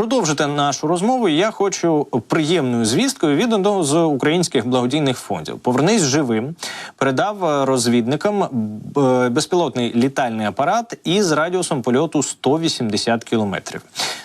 продовжити нашу розмову. Я хочу приємною звісткою від одного з українських благодійних фондів. Повернись живим передав е, розвідникам е, безпілотний літальний апарат із радіусом польоту 180 кілометрів.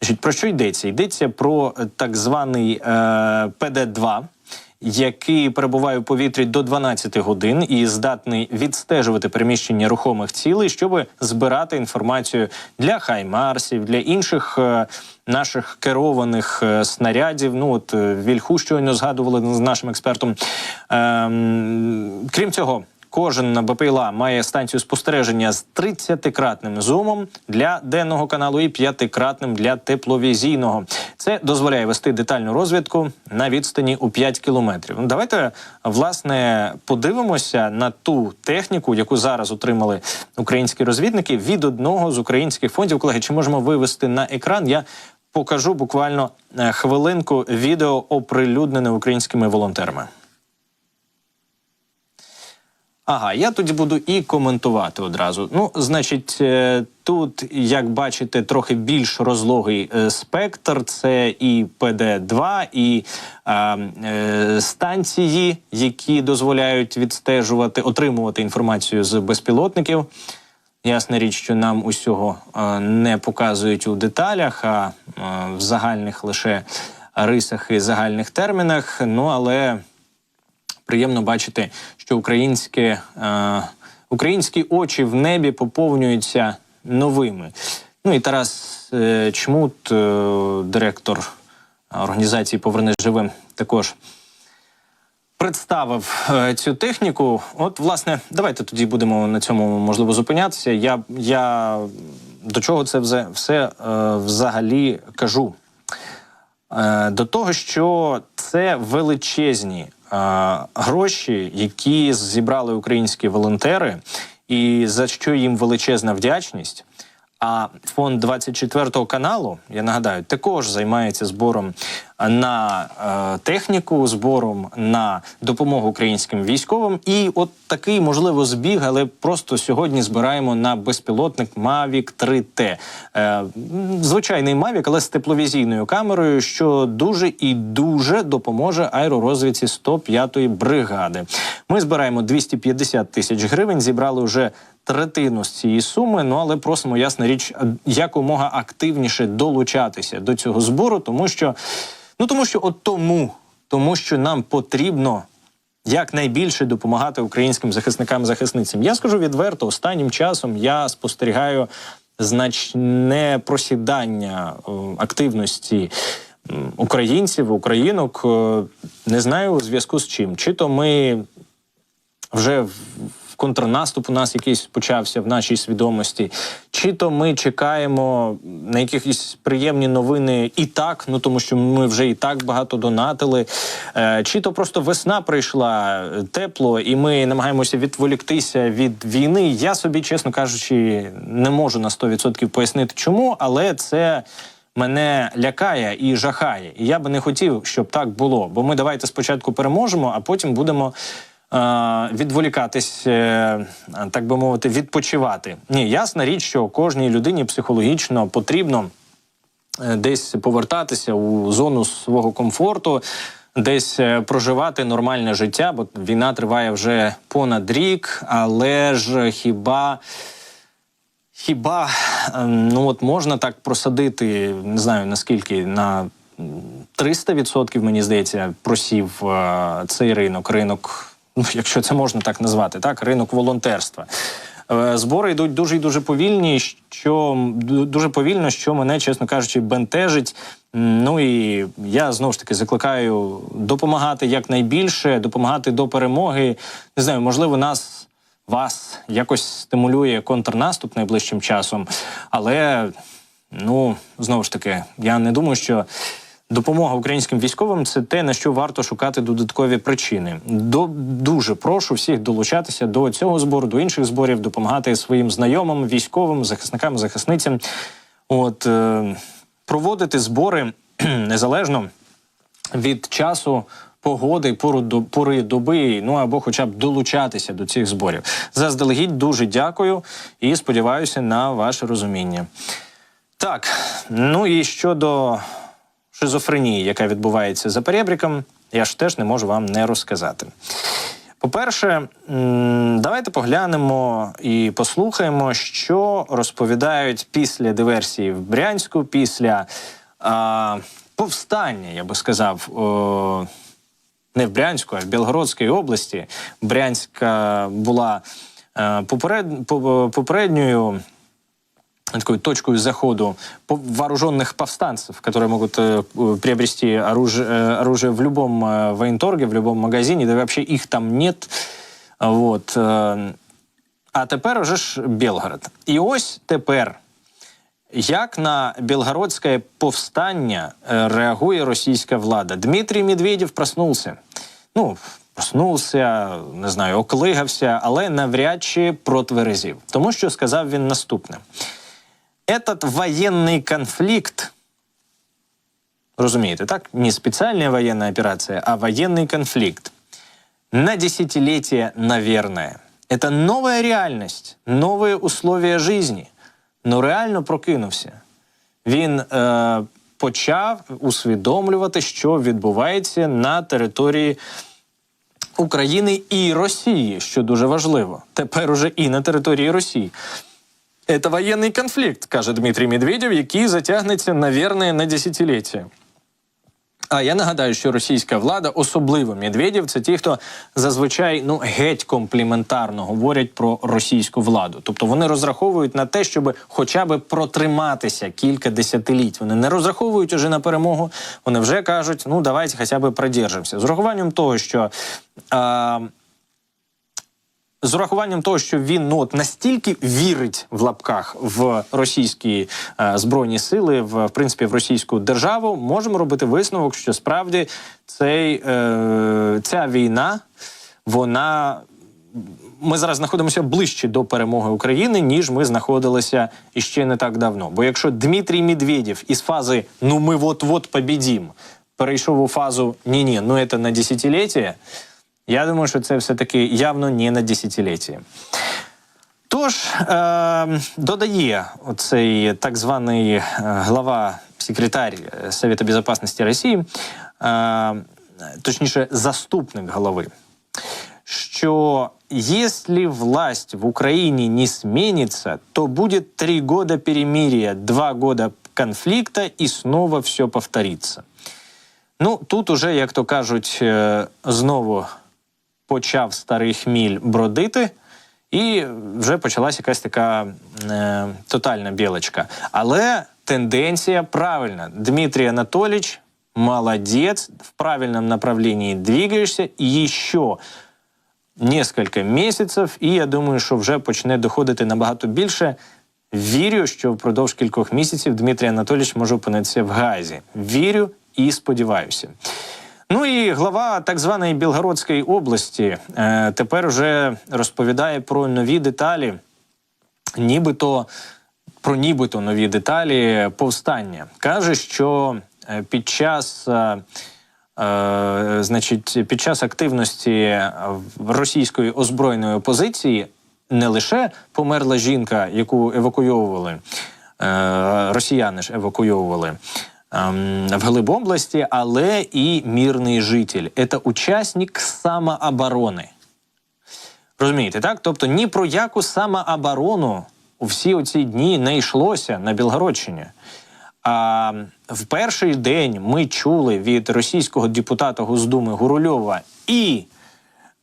Значить, про що йдеться? Йдеться про е, так званий е, ПД-2 який перебуває у повітрі до 12 годин і здатний відстежувати переміщення рухомих цілей, щоб збирати інформацію для хаймарсів, для інших е, наших керованих е, снарядів. Ну от е, вільху щойно згадували з нашим експертом. Ем, крім цього. Кожен на БПЛА має станцію спостереження з 30-кратним зумом для денного каналу і 5-кратним для тепловізійного. Це дозволяє вести детальну розвідку на відстані у 5 кілометрів. Ну, давайте власне подивимося на ту техніку, яку зараз отримали українські розвідники від одного з українських фондів. Колеги, чи можемо вивести на екран? Я покажу буквально е, хвилинку відео оприлюднене українськими волонтерами. Ага, я тоді буду і коментувати одразу. Ну, значить, е, тут, як бачите, трохи більш розлогий е, спектр. Це і ПД-2, і е, станції, які дозволяють відстежувати, отримувати інформацію з безпілотників. Ясна річ, що нам усього е, не показують у деталях, а в загальних лише рисах і загальних термінах. Ну але приємно бачити, що українське, е, українські очі в небі поповнюються новими. Ну і Тарас е, Чмут, е, директор організації Повернись живим, також представив е, цю техніку. От, власне, давайте тоді будемо на цьому можливо зупинятися. Я, я до чого це все, все е, взагалі кажу? Е, до того, що це величезні гроші, які зібрали українські волонтери, і за що їм величезна вдячність. А фонд 24 каналу, я нагадаю, також займається збором на е, техніку, збором на допомогу українським військовим. І от такий можливо збіг, але просто сьогодні збираємо на безпілотник Mavic 3T. Е, звичайний Mavic, але з тепловізійною камерою, що дуже і дуже допоможе аеророзвідці 105-ї бригади. Ми збираємо 250 тисяч гривень. Зібрали вже третину з цієї суми. Ну але просимо, ясна річ, якомога активніше долучатися до цього збору, тому що ну тому, що от тому, тому що нам потрібно. Якнайбільше допомагати українським захисникам захисницям. Я скажу відверто, останнім часом я спостерігаю значне просідання е, активності українців, українок. Е, Не знаю у зв'язку з чим. Чи то ми вже контрнаступ у нас якийсь почався в нашій свідомості, чи то ми чекаємо на якісь приємні новини і так, ну тому що ми вже і так багато донатили, е, чи то просто весна прийшла тепло, і ми намагаємося відволіктися від війни. Я собі, чесно кажучи, не можу на 100% пояснити, чому, але це. Мене лякає і жахає, і я би не хотів, щоб так було. Бо ми давайте спочатку переможемо, а потім будемо відволікатись, е, так би мовити, відпочивати. Ні, ясна річ, що кожній людині психологічно потрібно е, десь повертатися у зону свого комфорту, десь е, проживати нормальне життя, бо війна триває вже понад рік, але ж хіба. Хіба ну от можна так просадити, не знаю наскільки на 300%, мені здається, просів е, цей ринок, ринок, ну якщо це можна так назвати, так, ринок волонтерства. Е, Збори йдуть дуже і дуже повільні, що дуже повільно, що мене, чесно кажучи, бентежить. Ну і я знову ж таки закликаю допомагати якнайбільше, допомагати до перемоги. Не знаю, можливо, нас вас якось стимулює контрнаступ найближчим часом. Але ну знову ж таки, я не думаю, що допомога українським військовим це те, на що варто шукати додаткові причини. До дуже прошу всіх долучатися до цього збору, до інших зборів, допомагати своїм знайомим, військовим, захисникам, захисницям. От е, проводити збори незалежно від часу. Погоди, пору до пори доби, ну або хоча б долучатися до цих зборів. Заздалегідь дуже дякую і сподіваюся на ваше розуміння. Так, ну і щодо шизофренії, яка відбувається за перебріком, я ж теж не можу вам не розказати. По-перше, давайте поглянемо і послухаємо, що розповідають після диверсії в Брянську, після а, повстання, я би сказав, о, не в Брянську, а в Білгородській області. Брянська була е, поперед, по- попередньою такой точкой заходу по- вооруженных повстанцев, которые могут э, э, приобрести оружие, э, оружие в любом э, военторге, в любом магазине, да и вообще их там нет. Вот. э, А тепер уже ж Белгород. І ось тепер, як на білгородське повстання е, реагує російська влада? Дмитрій Медведєв проснувся. Ну, проснувся, не знаю, оклигався, але навряд чи протверезів. Тому що сказав він наступне: этот воєнний конфлікт. Розумієте, так? Не спеціальна воєнна операція, а воєнний конфликт. На десятилетия, наверное. Это новая реальність, новые условия жизни. Но реально прокинувся. Він е, почав усвідомлювати, що відбувається на території України і Росії, що дуже важливо. Тепер уже і на території Росії. Це воєнний конфлікт, каже Дмитрій Медведєв, який затягнеться, наверное, на десятиліття. А я нагадаю, що російська влада, особливо Медведєв, це ті, хто зазвичай ну геть компліментарно говорять про російську владу. Тобто вони розраховують на те, щоб хоча б протриматися кілька десятиліть. Вони не розраховують уже на перемогу. Вони вже кажуть, ну давайте хоча б продержимося. З урахуванням того, що. А, з урахуванням того, що він ну от настільки вірить в лапках в російські е, збройні сили, в, в принципі, в російську державу, можемо робити висновок, що справді цей, е, ця війна, вона. Ми зараз знаходимося ближче до перемоги України, ніж ми знаходилися іще не так давно. Бо якщо Дмитрій Медведєв із фази Ну ми от-от побідім перейшов у фазу Ні-ні, ну це на десятиліття, я думаю, що це все-таки явно не на десятиліття. Тож е, додає оцей так званий е, глава секретар е, Совета Безопасности Росії, е, точніше, заступник голови, що если власть в Украине не сменится, то будет три года перемирия, два года конфликта и снова все повторится. Ну, тут уже, як то кажуть, е, знову почав старий хміль бродити, і вже почалась якась така е, тотальна білочка. Але тенденція правильна. Дмитрий Анатольевич молодец, в правильном направлении двигаешься, и еще несколько місяців, і я думаю, що вже почне доходити набагато більше. Вірю, що впродовж кількох місяців Дмитрій Анатолійович може опинитися в Газі. Вірю і сподіваюся. Ну і глава так званої Білгородської області е, тепер уже розповідає про нові деталі, нібито про нібито нові деталі повстання. Каже, що е, під час. е, Е, значить, під час активності російської озброєної опозиції не лише померла жінка, яку евакуйовували, е, росіяни ж евакуйовували в Глиб області, але і мирний житель. Це учасник самооборони. Розумієте, так? Тобто ні про яку самооборону у всі оці дні не йшлося на Білгородщині. А в перший день ми чули від російського депутата Госдуми Гурульова і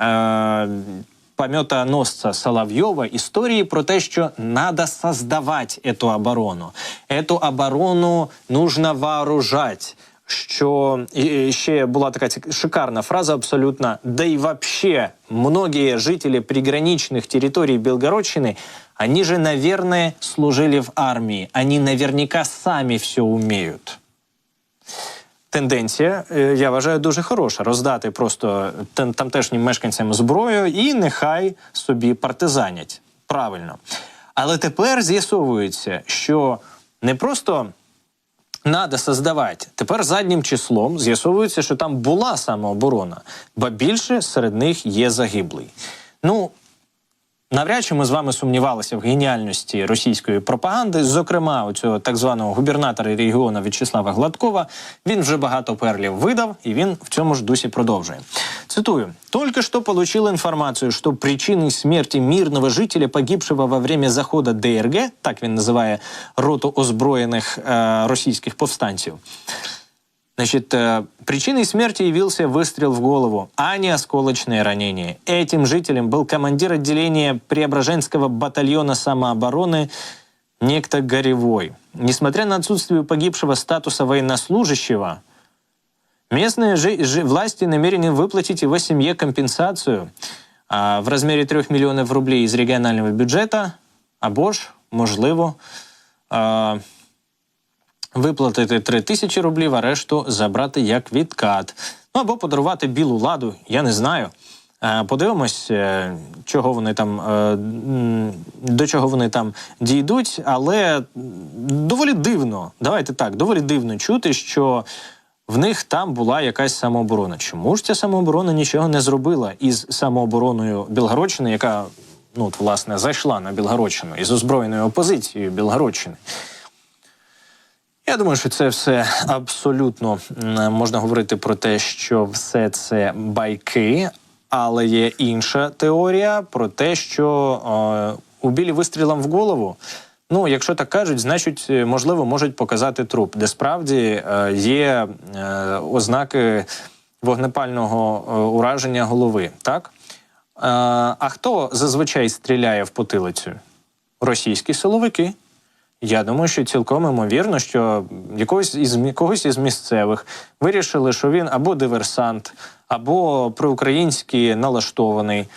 е, пам'ятоносця Соловйова історії про те, що треба создавати цю оборону. Эту оборону нужно вооружати. Що і- і ще була така цік- шикарна фраза абсолютно. Да и вообще, многие жители приграничных территорий Белгородщины, они же, наверное, служили в армии. Они наверняка сами все умеют. Тенденція, е, я вважаю, дуже хороша. Роздати просто тамтешнім мешканцям зброю і нехай собі партизанять. Правильно. Але тепер з'ясовується, що не просто Надо создавати. Тепер заднім числом з'ясовується, що там була самооборона, ба більше серед них є загиблий. Ну, Навряд чи ми з вами сумнівалися в геніальності російської пропаганди. Зокрема, у цього так званого губернатора регіону В'ячеслава Гладкова він вже багато перлів видав, і він в цьому ж дусі продовжує. Цитую: только что получил информацию, что причиной смерти мирного жителя, погибшего во время захода ДРГ, так він називає роту озброєних е, російських повстанців. Значит, э, причиной смерти явился выстрел в голову, а не осколочное ранение. Этим жителем был командир отделения Преображенского батальона самообороны некто Горевой. Несмотря на отсутствие погибшего статуса военнослужащего, местные власти намерены выплатить его семье компенсацию а, в размере 3 миллионов рублей из регионального бюджета, або ж, можливо, а, виплатити 3 тисячі рублів, а решту забрати як відкат. Ну або подарувати білу ладу, я не знаю. Е, Подивимось, е, чого вони там е, до чого вони там дійдуть, але доволі дивно. Давайте так, доволі дивно чути, що в них там була якась самооборона. Чому ж ця самооборона нічого не зробила із самообороною Білгородщини, яка ну от, власне зайшла на Білгородщину із озброєною опозицією Білгородщини? Я думаю, що це все абсолютно можна говорити про те, що все це байки, але є інша теорія про те, що е, у білі вистрілом в голову. Ну, якщо так кажуть, значить, е, можливо, можуть показати труп, де справді е, є е, ознаки вогнепального е, ураження голови. Так? Е, а хто зазвичай стріляє в потилицю? Російські силовики. Я думаю, що цілком імовірно, що якогось із когось із місцевих вирішили, що він або диверсант, або проукраїнський налаштований.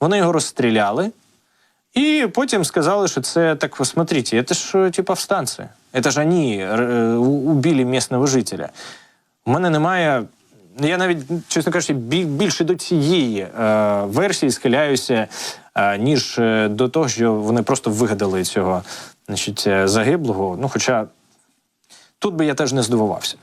Вони його розстріляли, і потім сказали, що це так, смотрите, це ж ті повстанці. Це ж вони е, у- убили місцевого жителя. У мене немає. Я навіть, чесно кажучи, більше до цієї е, версії схиляюся, е, ніж е, до того, що вони просто вигадали цього значить, е, загиблого. Ну, хоча тут би я теж не здивувався.